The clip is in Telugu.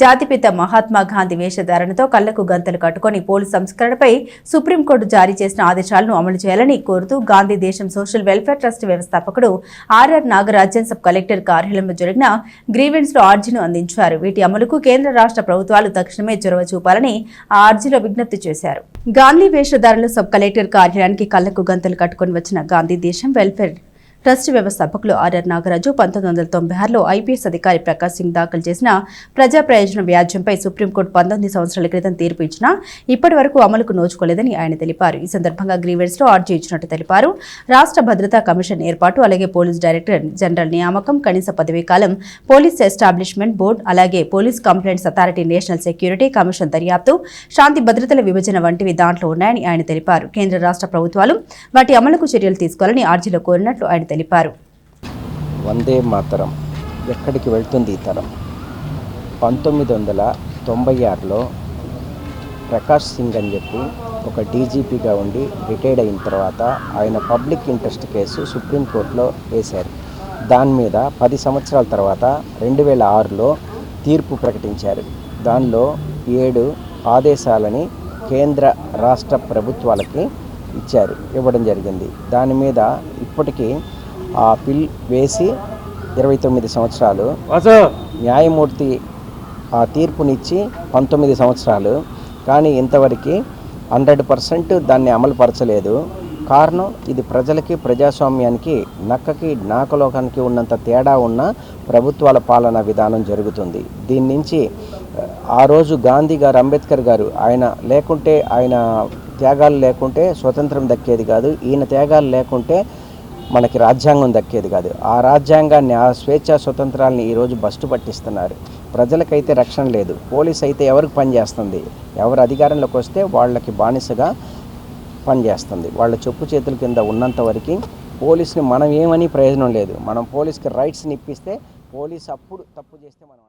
జాతిపిత మహాత్మా గాంధీ వేషధారణతో కళ్ళకు గంతలు కట్టుకొని పోలీసు సంస్కరణపై సుప్రీంకోర్టు జారీ చేసిన ఆదేశాలను అమలు చేయాలని కోరుతూ Gandhi Desam social welfare trust వ్యవస్థాపకుడు ఆర్ఆర్ నాగరాజన్ సబ్ కలెక్టర్ కార్యాలయంలో జరిగిన గ్రీవెన్స్లో ఆర్జీను అందించారు. వీటి అమలుకు కేంద్ర రాష్ట్ర ప్రభుత్వాలు తక్షణమే చొరవ చూపాలని ఆ ఆర్జీలో విజ్ఞప్తి చేశారు. గాంధీ వేషధారణలో సబ్ కలెక్టర్ కార్యాలయానికి కళ్ళకు గంతలు కట్టుకొని వచ్చిన గాంధీ దేశం వెల్ఫేర్ ట్రస్ట్ వ్యవస్థాపకులు ఆర్ఆర్ నాగరాజు పంతొమ్మిది వందల తొంభై ఆరులో ఐపీఎస్ అధికారి ప్రకాశ్ సింగ్ దాఖలు చేసిన ప్రజా ప్రయోజన వ్యాజ్యంపై సుప్రీంకోర్టు పంతొమ్మిది సంవత్సరాల క్రితం తీర్పు ఇచ్చినా ఇప్పటి వరకు అమలుకు నోచుకోలేదని ఆయన తెలిపారు. ఈ సందర్భంగా గ్రీవెన్స్లో ఆర్జీ ఇచ్చినట్టు తెలిపారు. రాష్ట్ర భద్రతా కమిషన్ ఏర్పాటు అలాగే పోలీస్ డైరెక్టర్ జనరల్ నియామకం కనీస పదవీ కాలం పోలీస్ ఎస్టాబ్లిష్మెంట్ బోర్డు అలాగే police complaints authority national security commission దర్యాప్తు శాంతి భద్రతల విభజన వంటివి దాంట్లో ఉన్నాయని ఆయన తెలిపారు. కేంద్ర రాష్ట్ర ప్రభుత్వాలు వాటి అమలుకు చర్యలు తీసుకోవాలని ఆర్జీలో కోరినట్లు ఆయన తెలిపారు. వందే మాతరం. ఎక్కడికి వెళ్తుంది ఈ తరం? పంతొమ్మిది వందల తొంభై ఆరులో ప్రకాష్ సింగ్ అని చెప్పి ఒక డీజీపీగా ఉండి రిటైర్డ్ అయిన తర్వాత ఆయన పబ్లిక్ ఇంట్రెస్ట్ కేసు సుప్రీంకోర్టులో వేశారు. దాని మీద పది సంవత్సరాల తర్వాత రెండు వేల ఆరులో తీర్పు ప్రకటించారు. దానిలో ఏడు ఆదేశాలని కేంద్ర రాష్ట్ర ప్రభుత్వాలకి ఇచ్చారు. ఇవ్వడం జరిగింది. దాని మీద ఇప్పటికీ ఆ బిల్ వేసి ఇరవై తొమ్మిది సంవత్సరాలు న్యాయమూర్తి ఆ తీర్పునిచ్చి పంతొమ్మిది సంవత్సరాలు. కానీ ఇంతవరకు హండ్రెడ్ పర్సెంట్ దాన్ని అమలుపరచలేదు. కారణం ఇది ప్రజలకి ప్రజాస్వామ్యానికి నక్కకి నాకలోకానికి ఉన్నంత తేడా ఉన్న ప్రభుత్వాల పాలన విధానం జరుగుతుంది. దీని నుంచి ఆ రోజు గాంధీ గారు అంబేద్కర్ గారు ఆయన లేకుంటే ఆయన త్యాగాలు లేకుంటే స్వతంత్రం దక్కేది కాదు. ఈయన త్యాగాలు లేకుంటే మనకి రాజ్యాంగం దక్కేది కాదు. ఆ రాజ్యాంగాన్ని ఆ స్వేచ్ఛ స్వతంత్రాలని ఈరోజు బస్టు పట్టిస్తున్నారు. ప్రజలకైతే రక్షణ లేదు. పోలీస్ అయితే ఎవరికి పనిచేస్తుంది ఎవరు అధికారంలోకి వస్తే వాళ్ళకి బానిసగా పనిచేస్తుంది వాళ్ళ చెప్పు చేతుల కింద ఉన్నంత వరకు పోలీసుని మనం ఏమని ప్రయోజనం లేదు. మనం పోలీస్కి రైట్స్ని ఇప్పిస్తే పోలీస్ అప్పుడు తప్పు చేస్తే మనం